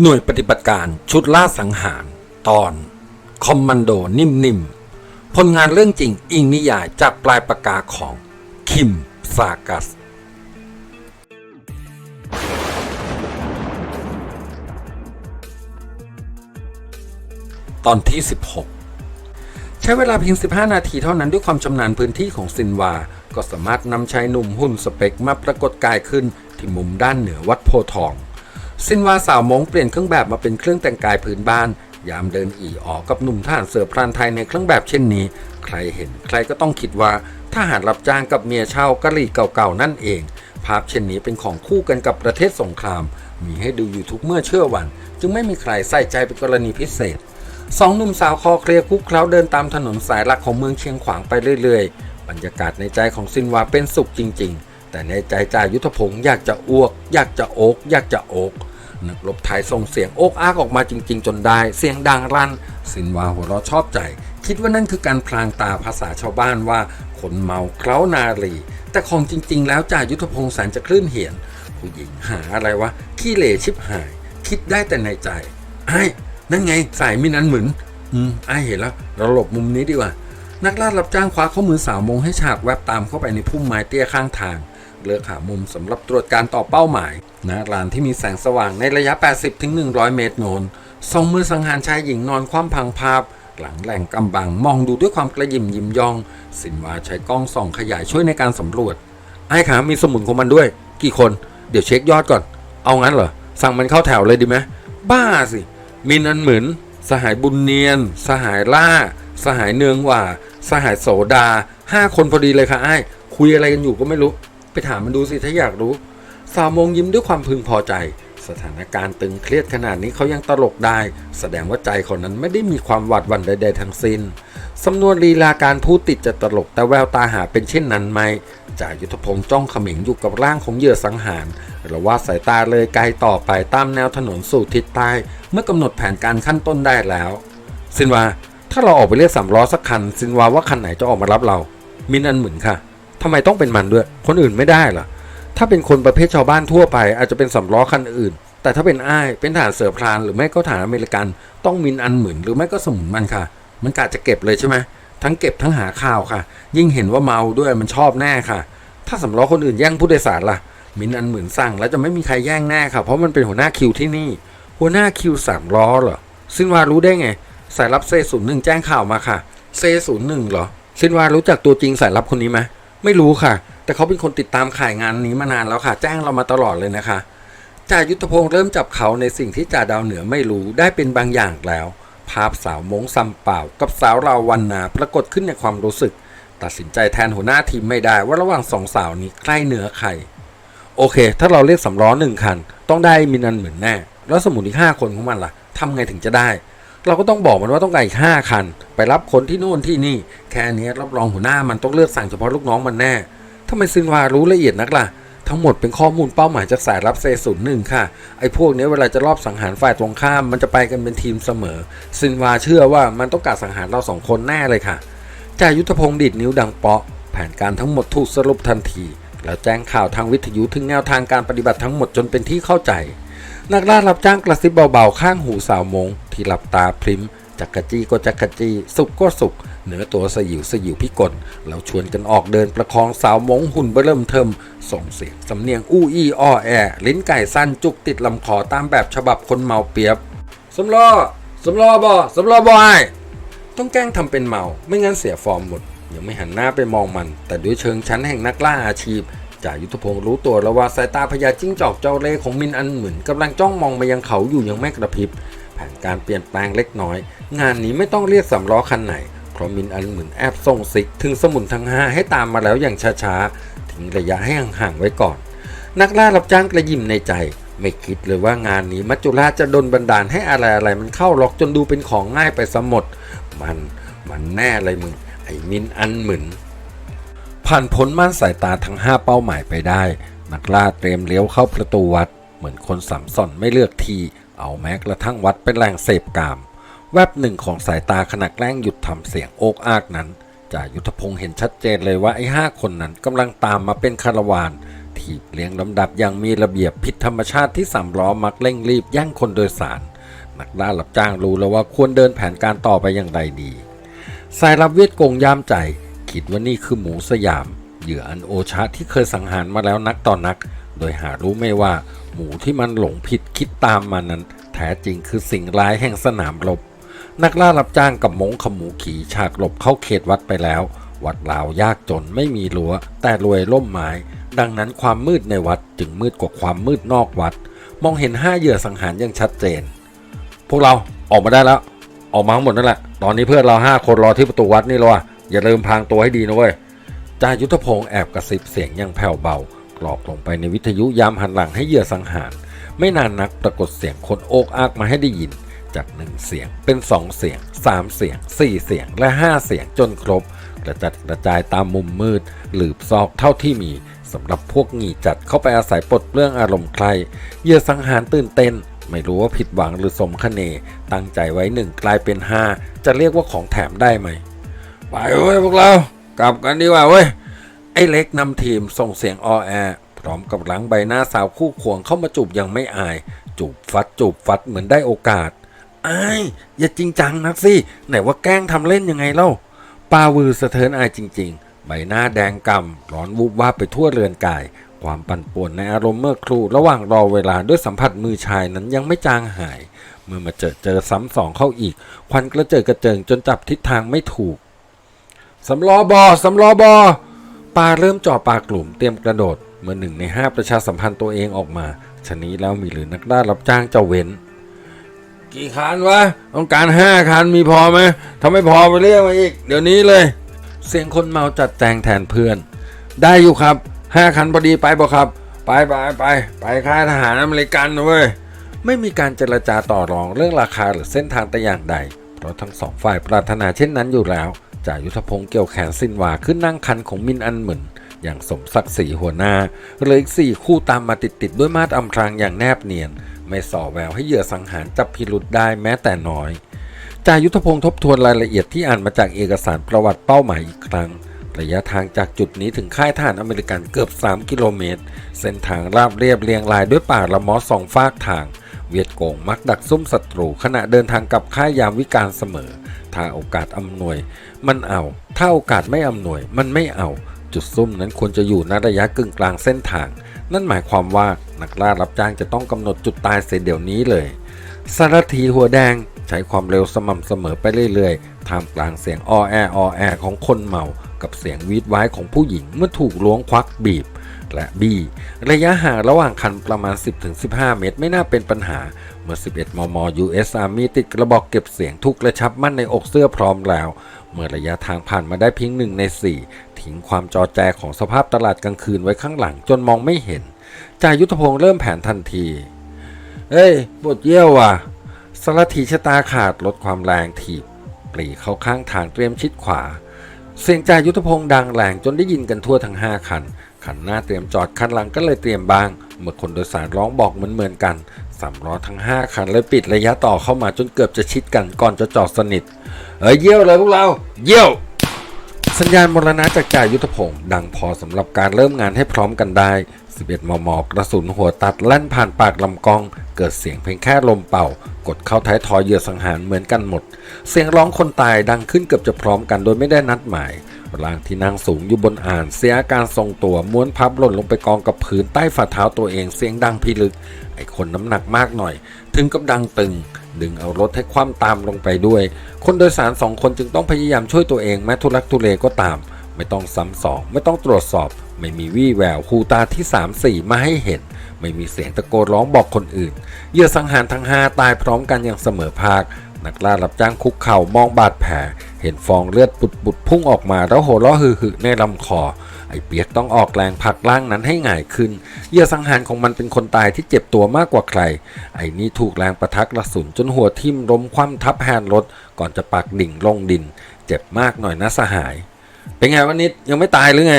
หน่วยปฏิบัติการชุดล่าสังหาร ตอน คอมมานโดนิ่มๆผลงานเรื่องจริงอิงนิยายจากปลายปากกาของ คิมซากัส ตอนที่ 16 ใช้เวลาเพียง 15 นาทีเท่านั้นด้วยความชำนาญพื้นที่ของซินวา ก็สามารถนำชายหนุ่มหุ่นสเปกมาปรากฏกายขึ้นที่มุมด้านเหนือวัดโพทอง ซินวาสาวมงเปลี่ยนเครื่องแบบมาเป็นเครื่องแต่งกายพื้นบ้าน ยามเดินอีออกกับหนุ่มทหารเสือพรานไทยในเครื่องแบบเช่นนี้ ใครเห็นใครก็ต้องคิดว่าทหารรับจ้างกับเมียเช่ากะหรี่เก่าๆนั่นเอง ภาพเช่นนี้เป็นของคู่กันกับประเทศสงคราม มีให้ดูอยู่ทุกเมื่อเชื่อวัน จึงไม่มีใครใส่ใจเป็นกรณีพิเศษสองหนุ่มสาวคอเคลียร์คุกเคล้าเดินตามถนนสายหลักของเมืองเชียงขวางไปเรื่อยๆ บรรยากาศในใจของซินวาเป็นสุขจริง ๆ แต่ในใจจ่ายุทธพงศ์อยากจะอ้วก อยากจะโอกอยากจะโอก นักรบไทยส่งเสียงโอกอากออกมาจริง ๆ จนได้ เสียงดังรั่นซินวาหัวเราะชอบใจ คิดว่านั่นคือการพลางตาภาษาชาวบ้านว่าคนเมาเคล้านารีแต่ของจริง ๆ แล้วจ่ายุทธพงศ์แสนจะคลื่นเหียน ผู้หญิงหาอะไรวะขี้เหร่ชิบหาย คิดได้แต่ในใจไอ้นั่นไงสายมินันเหมือนอืมไอเห็นแล้วเราหลบมุมนี้ดีกว่า นักล่ารับจ้างคว้าข้อมือสาวมงให้ฉากแวบตามเข้าไปในพุ่มไม้เตี้ยข้างทาง เลือกหามุมสำหรับตรวจการต่อเป้าหมายณลานที่มีแสงสว่างในระยะ 80-100 เมตรโนนสองมือสังหารชายหญิงนอนคว่ำพังภาพ หลังแหล่งกำบังมองดูด้วยความกระยิมยิ้มยอง สินวาใช้กล้องส่องขยายช่วยในการสำรวจ ไอ้ขามีสมุนของมันด้วย กี่คน เดี๋ยวเช็คยอดก่อน เอางั้นเหรอ สั่งมันเข้าแถวเลยดีไหมบ้าสิ มีนันเหมือนสหายบุญเนียน สหายล่า สหายเนืองว่า สหายโสดาห้าคนพอดีเลยค่ะไอ้คุยอะไรกันอยู่ก็ไม่รู้ ไปถามมันดูสิถ้าอยากรู้ สาวมงยิ้มด้วยความพึงพอใจ สถานการณ์ตึงเครียดขนาดนี้เขายังตลกได้ แสดงว่าใจคนนั้นไม่ได้มีความหวาดหวั่นใดๆทั้งสิ้นสำนวนลีลาการพูดติดจะตลกแต่แววตาหาเป็นเช่นนั้นไหมจ่ายุทธพงศ์จ้องเขมิงอยู่กับร่างของเหยื่อสังหารหรือว่าสายตาเลยไกลต่อไปตามแนวถนนสู่ทิศใต้ เมื่อกำหนดแผนการขั้นต้นได้แล้ว สินวาถ้าเราออกไปเรียกสามล้อสักคัน สินวาว่าคันไหนจะออกมารับเรา มินอันเหมือนค่ะ ทำไมต้องเป็นมันด้วย คนอื่นไม่ได้เหรอถ้าเป็นคนประเภทชาวบ้านทั่วไป อาจจะเป็นสำล้อคันอื่น แต่ถ้าเป็นอ้ายเป็นทหารเสือพรานหรือไม่ก็ทหารอเมริกัน ต้องมินอันหมื่นหรือไม่ก็สมุนมันค่ะ มันกะจะเก็บเลยใช่ไหมทั้งเก็บทั้งหาข่าวค่ะ ยิ่งเห็นว่าเมาด้วยมันชอบแน่ค่ะ ถ้าสำล้อคนอื่นแย่งผู้โดยสารล่ะ มินอันหมื่นสั่งแล้วจะไม่มีใครแย่งแน่ค่ะ เพราะมันเป็นหัวหน้าคิวที่นี่ หัวหน้าคิวสามล้อเหรอซินวารู้ได้ไง สายรับเซศูนย์หนึ่งแจ้งข่าวมาค่ะเซศูนย์หนึ่งเหรอซินวารู้จักตัวจริงสายรับคนนี้ไหม ไม่รู้ค่ะ แต่เขาเป็นคนติดตามข่ายงานนี้มานานแล้วค่ะ แจ้งเรามาตลอดเลยนะคะจ่ายุทธพงศ์เริ่มจับเขาในสิ่งที่จ่าดาวเหนือไม่รู้ได้เป็นบางอย่างแล้ว ภาพสาวมงซัมเป่า กับสาวราวันนาปรากฏขึ้นในความรู้สึก ตัดสินใจแทนหัวหน้าทีมไม่ได้ว่าระหว่างสองสาวนี้ใกล้เหนือใครโอเค ถ้าเราเรียกสำล้อหนึ่งคัน ต้องได้มินันเหมือนแน่ แล้วสมุนอีกห้าคนของมันล่ะทำไงถึงจะได้ เราก็ต้องบอกมันว่าต้องการอีกห้าคัน ไปรับคนที่โน่นที่นี่ แค่นี้รับรองหัวหน้ามันต้องเลือกสั่งเฉพาะลูกน้องมันแน่ทำไมซินวารู้ละเอียดนักล่ะ ทั้งหมดเป็นข้อมูลเป้าหมายจากสายรับเซศูนย์หนึ่งค่ะ ไอ้พวกนี้เวลาจะรอบสังหารฝ่ายตรงข้ามมันจะไปกันเป็นทีมเสมอ ซินวาเชื่อว่ามันต้องการสังหารเราสองคนแน่เลยค่ะจ่ายุทธพงศ์ดิดนิ้วดังเปาะ แผนการทั้งหมดถูกสรุปทันที แล้วแจ้งข่าวทางวิทยุถึงแนวทางการปฏิบัติทั้งหมดจนเป็นที่เข้าใจ นักล่ารับจ้างกระซิบเบาๆ ข้างหูสาวมง ที่หลับตาพริมจักกะจี้ก็จักกะจี้สุกก็สุก เหนือตัวสยิวสยิวพิกลเราชวนกันออกเดินประคองสาวมงหุ่นเบริ่มเทิม ส่งเสียงสำเนียงอู้อี้อ้อแอ ลิ้นไก่สั้นจุกติดลำคอตามแบบฉบับคนเมาเปียบสำล้อสำลอบอสำลอบอไอต้องแกล้งทำเป็นเมา ไม่งั้นเสียฟอร์มหมดยังไม่หันหน้าไปมองมัน แต่ด้วยเชิงชั้นแห่งนักล่าอาชีพ จ่ายุทธพงศ์รู้ตัวแล้วว่าสายตาพญาจิ้งจอกเจ้าเล่ของมินอันเหมือนกำลังจ้องมองมายังเขาอยู่ยังไม่กระพริบแผนการเปลี่ยนแปลงเล็กน้อย งานนี้ไม่ต้องเรียกสำล้อคันไหนเพราะมินอันเหมือนแอบส่งสิกถึงสมุนทั้งห้าให้ตามมาแล้วอย่างช้าๆทิ้งระยะให้ห่างๆไว้ก่อน นักล่ารับจ้างกระยิมในใจ ไม่คิดเลยว่างานนี้มัจจุราชจะดนบันดาลให้อะไรอะไรๆมันเข้าล็อกจนดูเป็นของง่ายไปซะหมด มันมันแน่เลยมึงไอ้มินอันเหมือน ผ่านพ้นม่านสายตาทั้ง 5 เป้าหมายไปได้ นักล่าเตรียมเลี้ยวเข้าประตูวัด เหมือนคนสัมสอนไม่เลือกที เอาแม้กระทั่งวัดเป็นแหล่งเสพกาม แวบหนึ่งของสายตาขณะแกล้งหยุดทำเสียงโอกอากนั้นจ่ายุทธพงศ์เห็นชัดเจนเลยว่าไอ้ห้าคนนั้นกำลังตามมาเป็นคาราวานถีบเรียงลำดับอย่างมีระเบียบผิดธรรมชาติที่สามล้อมักเร่งรีบแย่งคนโดยสาร นักล่ารับจ้างรู้แล้วว่าควรเดินแผนการต่อไปอย่างไรดี สายรับเวียดกงยามใจ คิดว่านี่คือหมูสยาม เหยื่ออันโอชะที่เคยสังหารมาแล้วนักต่อนนัก โดยหารู้ไม่ว่าหมูที่มันหลงผิดคิดตามมานั้น แท้จริงคือสิ่งร้ายแห่งสนามรบ นักล่ารับจ้างกับมงขมูขี่ฉากหลบเข้าเขตวัดไปแล้ว วัดลาวยากจนไม่มีรั้ว แต่รวยล่มไม้ดังนั้นความมืดในวัดจึงมืดกว่าความมืดนอกวัด มองเห็นห้าเหยื่อสังหารอย่างชัดเจน พวกเราออกมาได้แล้ว ออกมาทั้งหมดนั่นแหละ ตอนนี้เพื่อนเราห้าคนรอที่ประตูวัดนี่แล้วว่ะ อย่าลืมพางตัวให้ดีนะเว้ยจ่ายุทธพงศ์แอบกระซิบเสียงย่างแผ่วเบากรอกลงไปในวิทยุยามหันหลังให้เหยื่อสังหาร ไม่นานนักปรากฏเสียงคนโอกอากมาให้ได้ยิน จากหนึ่งเสียงเป็นสองเสียงสามเสียงสี่เสียงและห้าเสียงจนครบ กระจัดกระจายตามมุมมืด หลืบซอกเท่าที่มีสำหรับพวกหงีจัดเข้าไปอาศัยปลดเปลื้องอารมณ์ใครเหยื่อสังหารตื่นเต้นไม่รู้ว่าผิดหวังหรือสมคเนตั้งใจไว้หนึ่งกลายเป็นห้าจะเรียกว่าของแถมได้ไหม ไปเว้ยพวกเรา กลับกันดีกว่าเว้ย ไอ้เล็กนำทีมส่งเสียงออแอพร้อมกับหลังใบหน้าสาวคู่ควงเข้ามาจูบอย่างไม่อาย จูบฟัดจูบฟัดเหมือนได้โอกาสไอายอย่าจริงจังนักสิไหนว่าแกล้งทำเล่นยังไงเล่าปาวือสะเทินอายจริง ๆ ใบหน้าแดงกำร้อนวูบวาบไปทั่วเรือนกาย ความปั่นป่วนในอารมณ์เมื่อครูระหว่างรอเวลาด้วยสัมผัสมือชายนั้นยังไม่จางหาย เมื่อมาเจอเจอซ้ำสองเข้าอีก ควันกระเจิดกระเจิงจนจับทิศทางไม่ถูก สำลอบอสำลอบอปาเริ่มจ่อปากกลุ่มเตรียมกระโดด เมื่อหนึ่งในห้าประชาสัมพันธ์ตัวเองออกมาชะนี้แล้วมีหรือนักล่ารับจ้างเจะเว้น กี่คันวะ ต้องการห้าคันมีพอไหมถ้าไม่พอไปเรียกมาอีก เดี๋ยวนี้เลย เสียงคนเมาจัดแจงแทนเพื่อน ได้อยู่ครับห้าคันพอดีไปบ่ครับ ไปไปไปไปค่ายทหารอเมริกันนะเว้ยไม่มีการเจรจาต่อรองเรื่องราคาหรือเส้นทางแต่อย่างใด เพราะทั้งสองฝ่ายปรารถนาเช่นนั้นอยู่แล้ว จ่ายุทธพงศ์เกี่ยวแขนสินวาขึ้นนั่งคันของมินอันเหมือนอย่างสมศักดิ์ศรีหัวหน้าเหลืออีกสี่คู่ตามมาติดๆด้วยมาดอำพรางอย่างแนบเนียน ไม่ส่อแววให้เหยื่อสังหารจับพิรุษได้แม้แต่น้อยจ่ายุทธพงศ์ทบทวนรายละเอียดที่อ่านมาจากเอกสารประวัติเป้าหมายอีกครั้ง ระยะทางจากจุดนี้ถึงค่ายทหารอเมริกันเกือบ 3 กิโลเมตร เส้นทางราบเรียบเรียงรายด้วยป่าละมอสองฟากทาง เวียดโกงมักดักซุ่มศัตรูขณะเดินทางกลับค่ายยามวิการเสมอ ถ้าโอกาสอำนวย มันเอา ถ้าโอกาสไม่อำนวย มันไม่เอา จุดซุ่มนั้นควรจะอยู่ณระยะกึ่งกลางเส้นทาง นั่นหมายความว่านักล่ารับจ้างจะต้องกำหนดจุดตายเสียเดี๋ยวนี้เลยสารถีหัวแดงใช้ความเร็วสม่ำเสมอไปเรื่อยๆท่ามกลางเสียงออแอออแอของคนเมา กับเสียงวีดไว้ของผู้หญิงเมื่อถูกล้วงควักบีบ และบีระยะห่างระหว่างคันประมาณ 10-15 เมตรไม่น่าเป็นปัญหา เมื่อ 11 มม US Army ติดกระบอกเก็บเสียงทุกกระชับมั่นในอกเสื้อพร้อมแล้ว เมื่อระยะทางผ่านมาได้เพียงหนึ่งใน4ทิ้งความจอแจของสภาพตลาดกลางคืนไว้ข้างหลังจนมองไม่เห็นจ่ายุทธพงศ์เริ่มแผนทันที เฮ้ยบทเยี่ยวว่ะสารถีชะตาขาดลดความแรงถีบปรีเข้าข้างทางเตรียมชิดขวา เสียงจ่ายุทธพงศ์ดังแรงจนได้ยินกันทั่วทั้ง 5 คัน คันหน้าเตรียมจอดคันหลังก็เลยเตรียมบาง เมื่อคนโดยสารร้องบอกเหมือนเหมือนกันสามล้อทั้ง 5 คันเลยปิดระยะต่อเข้ามาจนเกือบจะชิดกันก่อนจะจอดสนิท เฮ้ยเยี่ยวเลยพวกเรา เยี่ยว สัญญาณมรณะจากจ่ายุทธพงศ์ดังพอสำหรับการเริ่มงานให้พร้อมกันได้ 11 มม กระสุนหัวตัดแล่นผ่านปากลำกล้อง เกิดเสียงเพียงแค่ลมเป่า กดเข้าท้ายทอยเหยื่อสังหารเหมือนกันหมด เสียงร้องคนตายดังขึ้นเกือบจะพร้อมกันโดยไม่ได้นัดหมายร่างที่นั่งสูงอยู่บนอ่าน เสียอาการทรงตัวม้วนพับหล่นลงไปกองกับพื้นใต้ฝ่าเท้าตัวเองเสียงดังพิลึก ไอคนน้ำหนักมากหน่อย ถึงกับดังตึง ดึงเอารถให้คว่ำตามลงไปด้วย คนโดยสารสองคนจึงต้องพยายามช่วยตัวเองแม้ทุลักทุเลก็ตาม ไม่ต้องซ้ำสอง ไม่ต้องตรวจสอบ ไม่มีวี่แววคูตาที่ 3 4 มาให้เห็น ไม่มีเสียงตะโกนร้องบอกคนอื่นเหยื่อสังหารทั้งห้าตายพร้อมกันอย่างเสมอภาค นักล่ารับจ้างคุกเข่ามองบาดแผล เห็นฟองเลือดปุดปุดๆพุ่งออกมาแล้วโหัวเราะหึ่ๆในลำคอ ไอเปียกต้องออกแรงผลักร่างนั้นให้หง่ายขึ้นเหยื่อสังหารของมันเป็นคนตายที่เจ็บตัวมากกว่าใคร ไอนี่ถูกแรงประทักกระสุนจนหัวทิ่มล้มคว่ำทับแฮนด์รถ ก่อนจะปักดิ่งลงดิน เจ็บมากหน่อยนะสหาย เป็นไงวันนี้ยังไม่ตายหรือไง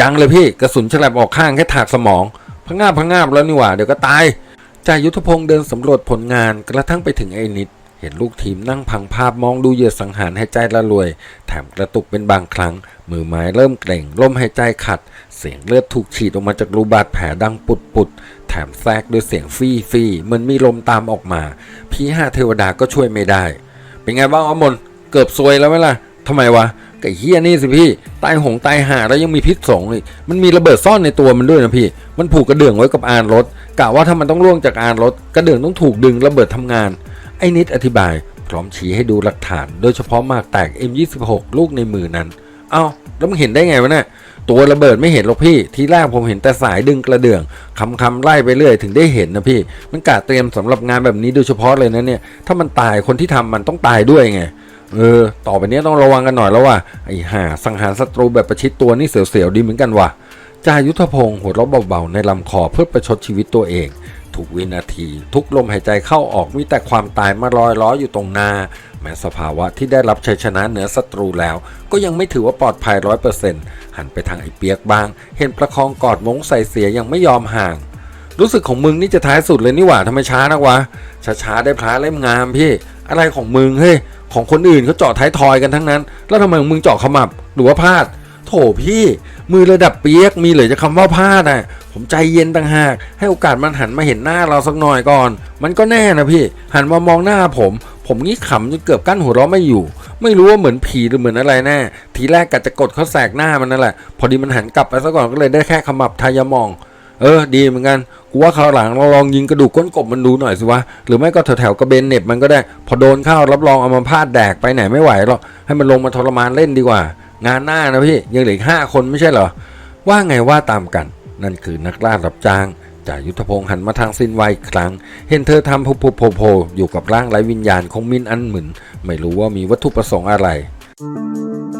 ยังเลยพี่กระสุนฉลับออกข้างแค่ถากสมองพังงาบพังงาบแล้วนี่หว่าเดี๋ยวก็ตายจ่ายุทธพงศ์เดินสำรวจผลงานกระทั่งไปถึงไอ้นิด เห็นลูกทีมนั่งพังภาพมองดูเหยื่อสังหารให้ใจละรวย แถมกระตุกเป็นบางครั้ง มือไม้เริ่มเกร็งลมหายใจขัด เสียงเลือดถูกฉีดออกมาจากรูบาดแผลดังปุดปุดๆแถมแทรกด้วยเสียงฟี่ฟี่เหมือนมีลมตามออกมา พี่ห้าเทวดาก็ช่วยไม่ได้ เป็นไงบ้างอมนเกือบซวยแล้วไหมล่ะทำไมวะ ไก่เฮียนี่สิพี่ตายหงตายหาแล้วยังมีพิษสงอีกมันมีระเบิดซ่อนในตัวมันด้วยนะพี่ มันผูกกระเดื่องไว้กับอานรถกะว่าถ้ามันต้องล่วงจากอานรถกระเดื่องต้องถูกดึงระเบิดทำงาน ไอ้นิดอธิบาย พร้อมชี้ให้ดูหลักฐาน โดยเฉพาะมากแตก M26 ลูกในมือนั้น เอ้าแล้วมึงเห็นได้ไงวะเนี่ยตัวระเบิดไม่เห็นหรอกพี่ ทีแรกผมเห็นแต่สายดึงกระเดื่องคำคำไล่ไปเรื่อยถึงได้เห็นนะพี่ มันกะเตรียมสำหรับงานแบบนี้โดยเฉพาะเลยนะเนี่ย ถ้ามันตายคนที่ทำมันต้องตายด้วยไง เออ ต่อไปนี้ต้องระวังกันหน่อยแล้วว่ะ ไอ้ห่าสังหารศัตรูแบบประชิดตัวนี่เสียวๆดีเหมือนกันว่ะจายุทธพงศ์หัวเราะเบาๆในลำคอเพื่อประชดชีวิตตัวเอง ทุกวินาที ทุกลมหายใจเข้าออกมีแต่ความตายมาลอยล้ออยู่ตรงหน้า แม้สภาวะที่ได้รับชัยชนะเหนือศัตรูแล้ว ก็ยังไม่ถือว่าปลอดภัยร้อยเปอร์เซ็นต์หันไปทางไอ้เปียกบ้าง เห็นประคองกอดมงใส่เสียยังไม่ยอมห่าง รู้สึกของมึงนี่จะท้ายสุดเลยนี่หว่าทำไมช้านักวะช้าๆได้พระเล่มงามพี่ อะไรของมึงเฮ้ย ของคนอื่นเขาเจาะท้ายทอยกันทั้งนั้น แล้วทำไมของมึงเจาะขมับหรือว่าพลาด โถพี่ มือระดับเปียกมีเหลือจะคำว่าพลาดอะ ผมใจเย็นต่างหาก ให้โอกาสมันหันมาเห็นหน้าเราสักหน่อยก่อน มันก็แน่นะพี่ หันมามองหน้าผม ผมงี้ขำจนเกือบกั้นหัวเราะไม่อยู่ ไม่รู้ว่าเหมือนผีหรือเหมือนอะไรแน่ทีแรกกะจะกดเขาแสกหน้ามันนั่นแหละ พอดีมันหันกลับไปซะก่อนก็เลยได้แค่ขมับทายมอง เออดีเหมือนกันกูว่าคราวหลังเราลองยิงกระดูกก้นกบมันดูหน่อยสิวะหรือไม่ก็แถวๆกระเบนเน็บมันก็ได้ พอโดนเข้ารับรองเอามาพาดแดกไปไหนไม่ไหวหรอกให้มันลงมาทรมานเล่นดีกว่า งานหน้านะพี่ยังเหลืออีกห้าคนไม่ใช่เหรอว่าไงว่าตามกัน นั่นคือนักล่ารับจ้างจ่ายุทธพงศ์หันมาทางสิ้นวัยอีกครั้ง เห็นเธอทำโผล่โผล่โผล่อยู่กับร่างไร้วิญญาณของมินอันหมึนไม่รู้ว่ามีวัตถุประสงค์อะไร「